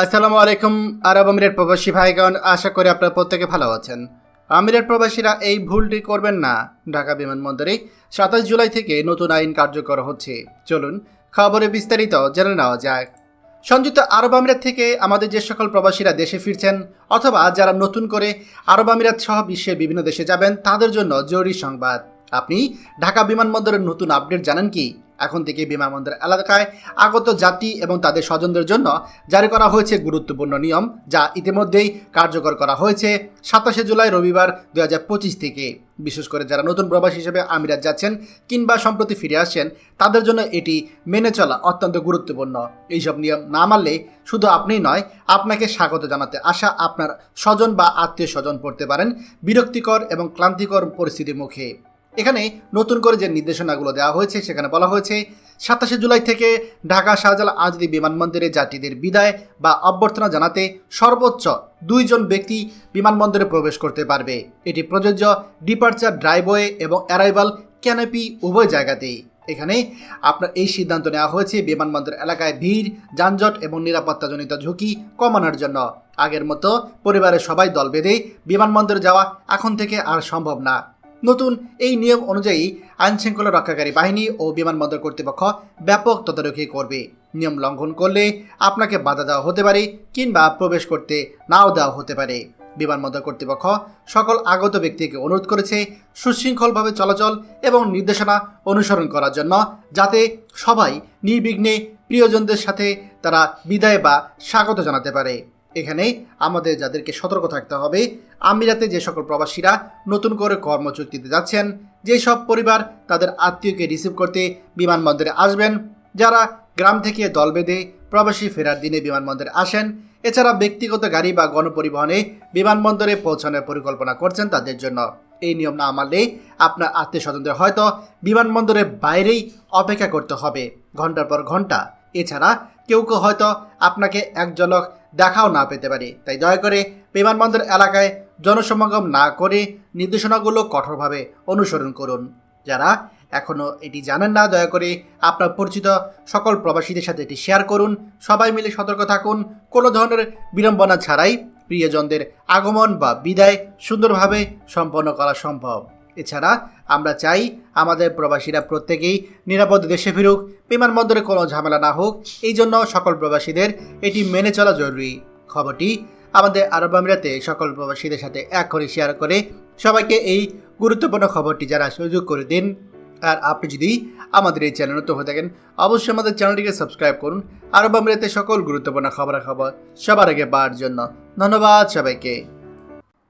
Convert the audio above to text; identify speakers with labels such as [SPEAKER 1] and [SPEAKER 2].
[SPEAKER 1] আসসালামু আলাইকুম, আরব আমিরের প্রবাসী ভাইগণ, আশা করি আপনারা প্রত্যেকে ভালো আছেন। আমিরের প্রবাসীরা এই ভুলটি করবেন না। ঢাকা বিমানবন্দরে সাতাশ জুলাই থেকে নতুন আইন কার্যকর হচ্ছে। চলুন খবরে বিস্তারিত জেনে নেওয়া যাক। সংযুক্ত আরব আমিরাত থেকে আমাদের যে সকল প্রবাসীরা দেশে ফিরছেন, অথবা যারা নতুন করে আরব আমিরাত সহ বিশ্বের বিভিন্ন দেশে যাবেন, তাদের জন্য জরুরি সংবাদ। আপনি ঢাকা বিমানবন্দরের নতুন আপডেট জানেন কি? এখন থেকে বিমানবন্দর এলাকায় আগত যাত্রী এবং তাদের স্বজনদের জন্য জারি করা হয়েছে গুরুত্বপূর্ণ নিয়ম, যা ইতিমধ্যেই কার্যকর করা হয়েছে সাতাশে জুলাই রবিবার দু হাজার পঁচিশ থেকে। বিশেষ করে যারা নতুন প্রবাসী হিসেবে আমিরাত যাচ্ছেন কিংবা সম্প্রতি ফিরে আসছেন, তাদের জন্য এটি মেনে চলা অত্যন্ত গুরুত্বপূর্ণ। এইসব নিয়ম না মানলে শুধু আপনিই নয়, আপনাকে স্বাগত জানাতে আসা আপনার স্বজন বা আত্মীয় স্বজন পড়তে পারেন বিরক্তিকর এবং ক্লান্তিকর পরিস্থিতির মুখে। এখানে নতুন করে যে নির্দেশনাগুলো দেওয়া হয়েছে, সেখানে বলা হয়েছে, সাতাশে জুলাই থেকে ঢাকা শাহজালাল আজদি বিমানবন্দরে যাত্রীদের বিদায় বা অভ্যর্থনা জানাতে সর্বোচ্চ দুইজন ব্যক্তি বিমানবন্দরে প্রবেশ করতে পারবে। এটি প্রযোজ্য ডিপার্চার ড্রাইভওয়ে এবং অ্যারাইভাল ক্যানাপি উভয় জায়গাতেই। এখানে আপনার এই সিদ্ধান্ত নেওয়া হয়েছে, বিমানবন্দর এলাকায় ভিড়, যানজট এবং নিরাপত্তাজনিত ঝুঁকি কমানোর জন্য। আগের মতো পরিবারের সবাই দল বেঁধে বিমানবন্দরে যাওয়া এখন থেকে আর সম্ভব না। নতুন এই নিয়ম অনুযায়ী আইনশৃঙ্খলা রক্ষাকারী বাহিনী ও বিমানবন্দর কর্তৃপক্ষ ব্যাপক তদারকি করবে। নিয়ম লঙ্ঘন করলে আপনাকে বাধা দেওয়া হতে পারে কিংবা প্রবেশ করতে নাও দেওয়া হতে পারে। বিমানবন্দর কর্তৃপক্ষ সকল আগত ব্যক্তিকে অনুরোধ করেছে সুশৃঙ্খলভাবে চলাচল এবং নির্দেশনা অনুসরণ করার জন্য যাতে সবাই নির্বিঘ্নে প্রিয়জনদের সাথে তারা বিদায় বা স্বাগত জানাতে পারে। এখানে আমাদের যাদেরকে সতর্ক থাকতে হবে। আমিরাতে যে সকল প্রবাসীরা নতুন করে কর্মচুক্তিতে যাচ্ছেন যেসব পরিবার তাদের আত্মীয়কে রিসিভ করতে বিমানবন্দরে আসবেন, যারা গ্রাম থেকে দল বেঁধে প্রবাসী ফেরার দিনে বিমানবন্দরে আসেন, এছাড়া ব্যক্তিগত গাড়ি বা গণপরিবহনে বিমানবন্দরে পৌঁছানোর পরিকল্পনা করছেন তাদের জন্য। এই নিয়ম না মানলে আপনার আত্মীয় স্বজনদের হয়তো বিমানবন্দরের বাইরেই অপেক্ষা করতে হবে, ঘণ্টার পর ঘণ্টা। এছাড়া কেউ কেউ হয়তো আপনাকে এক ঝলক দেখাও না পেতে পারে। তাই দয়া করে বিমানবন্দর এলাকায় জনসমাগম না করে নির্দেশনাগুলো কঠোরভাবে অনুসরণ করুন। যারা এখনও এটি জানেন না, দয়া করে আপনার পরিচিত সকল প্রবাসীদের সাথে এটি শেয়ার করুন। সবাই মিলে সতর্ক থাকুন। কোনো ধরনের বিড়ম্বনা ছাড়াই প্রিয়জনদের আগমন বা বিদায় সুন্দরভাবে সম্পন্ন করা সম্ভব। এছাড়া আমরা চাই আমাদের প্রবাসীরা প্রত্যেকেই নিরাপদ দেশে ফিরুক, বিমানবন্দরে কোনো ঝামেলা না হোক। এই জন্য সকল প্রবাসীদের এটি মেনে চলা জরুরি। খবরটি আমাদের আরব আমিরাতে সকল প্রবাসীদের সাথে এক করে শেয়ার করে সবাইকে এই গুরুত্বপূর্ণ খবরটি যারা সুযোগ করে দিন। আর আপনি যদি আমাদের এই চ্যানেল নতুন হয়ে থাকেন, অবশ্যই আমাদের চ্যানেলটিকে সাবস্ক্রাইব করুন। আরব আমিরাতে সকল গুরুত্বপূর্ণ খবরাখবর সবার আগে পাওয়ার জন্য ধন্যবাদ সবাইকে।